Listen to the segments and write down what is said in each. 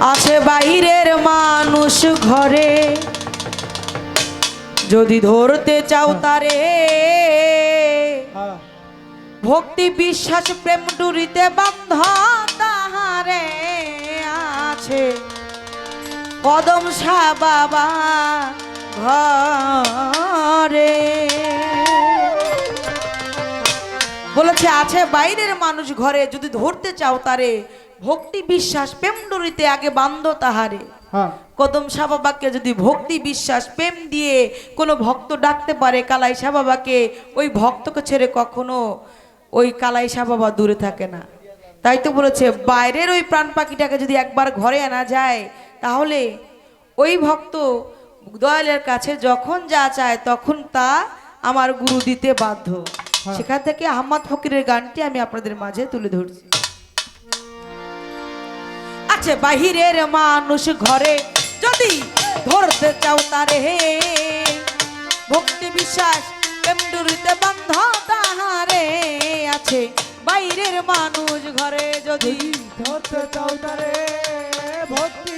আছে বাইরের মানুষ ঘরে। যদি ধরতে চাও তারে, ভক্তি বিশ্বাস প্রেম ডুরিতে বন্ধ তাহারে আছে। কদম শাহ বাবা ঘরে। বলেছে, আছে বাইরের মানুষ ঘরে, যদি ধরতে চাও তারে ভক্তি বিশ্বাস প্রেম ডুরিতে আগে বান্ধ তাহারে। হ্যাঁ। কদম শাহ বাবাকে যদি ভক্তি বিশ্বাস প্রেম দিয়ে কোনো ভক্ত ডাকতে পারে কালাই শাহ বাবাকে ওই ভক্তকে ছেড়ে কখনো ওই কালাই শাহ বাবা দূরে থাকে না। তাই তো বলেছে বাইরের ওই প্রাণ পাখিটাকে যদি একবার ঘরে আনা যায় তাহলে ওই ভক্ত দয়ালের কাছে যখন যা চায় তখন তা আমার গুরু দিতে বাধ্য। সেখান থেকে আহমদ ফকিরের গানটি আমি আপনাদের মাঝে তুলে ধরছি। আছে বাহিরের মানুষ ঘরে। যদি ধরতে চাও তারে হে ভক্তি বিশ্বাস এমডুরিতে বন্ধ তাহারে আছে। বাইরের মানুষ ঘরে যদি ধরতে চাও তারে, ভক্তি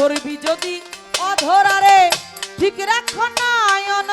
ধরবি যদি অধরারে? ঠিক রাখ নয়ন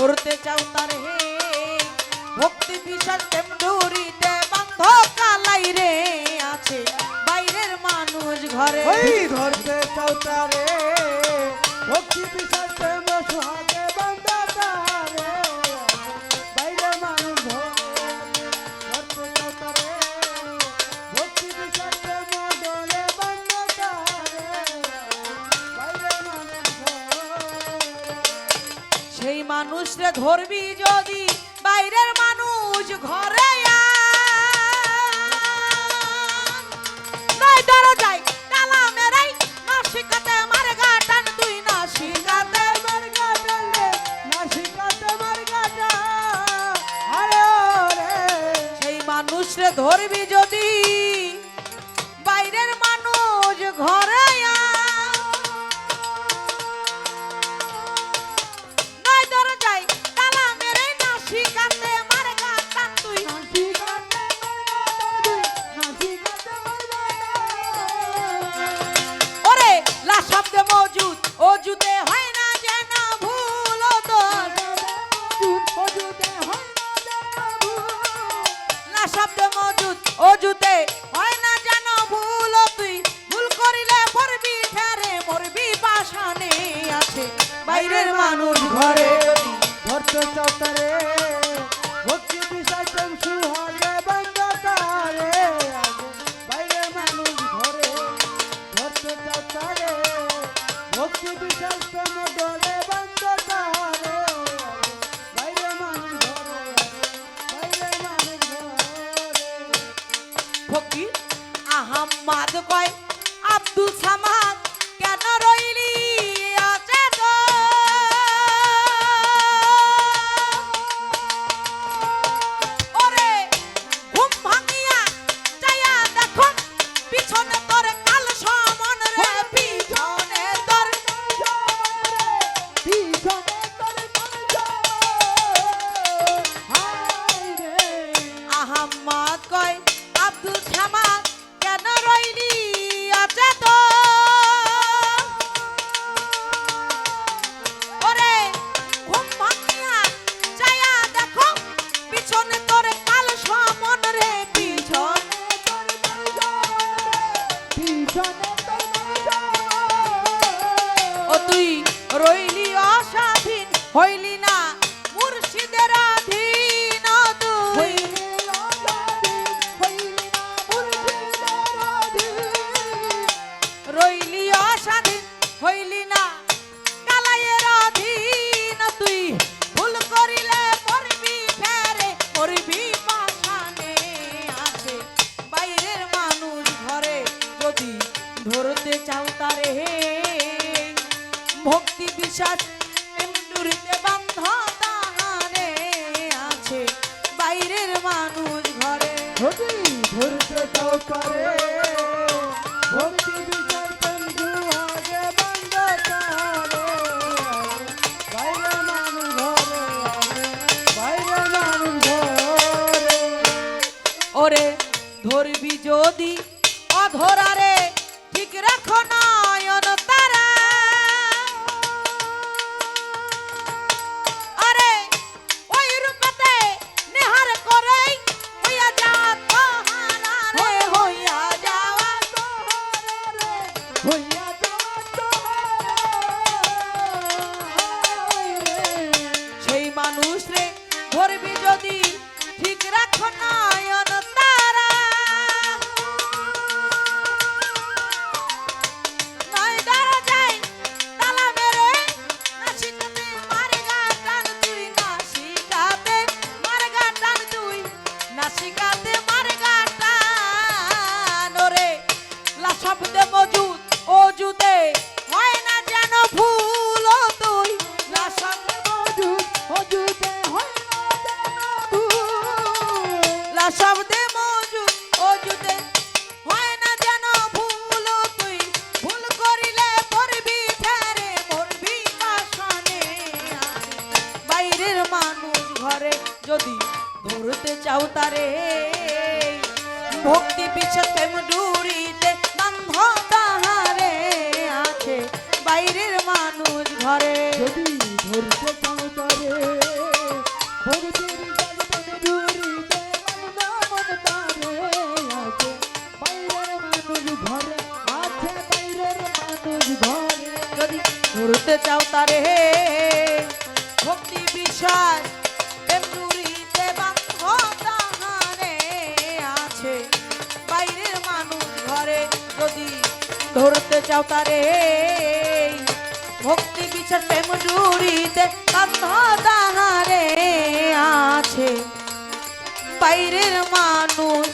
ধরতে চাও তার হে। ভক্তি বিশ্বাস তেমডুরিতে বন্ধ কালাই রে আছে। বাইরের মানুষ ঘরে। ধরতে চাও তার। ভক্তি বিশ্বাস প্রেম সুহাগে ধরবি যদি বাইরের মানুষ ঘরে আন। নয় দরজায় তালা লা মজুদ ও হয় না যেন ভুল তোর লা শব্দে মজুদ ও হয় না যেন ভুল তুই ভুল করিলে পড়বি ঠেরে মরবি পাশানে আছে। বাইরের মানুষ ঘরে ধরতে আহাম্মাদ কয় আব্দুল সামাদ কেন রইলি হইলি চাও হে ভক্তি বিশ্বাস এমনুরিতে বান্ধা তাহারে আছে বাইরের মানুষ ঘরে। ধরতে চাও তারে। তারে যদি ধরতে চাও তারে। ভক্তি পিছে প্রেম ডুরিতে বন্ধ তাহারে আছে বাইরের মানুষ ঘরে। যদি ধরতে চাও তারে মানুষ ঘরে। যদি ধরতে চাও তারে করতে চাও তারে? ভক্তি বিচার প্রেম জুড়িতে দানারে আছে। বাইরের মানুষ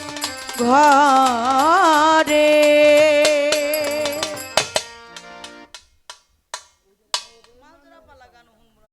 ঘরে।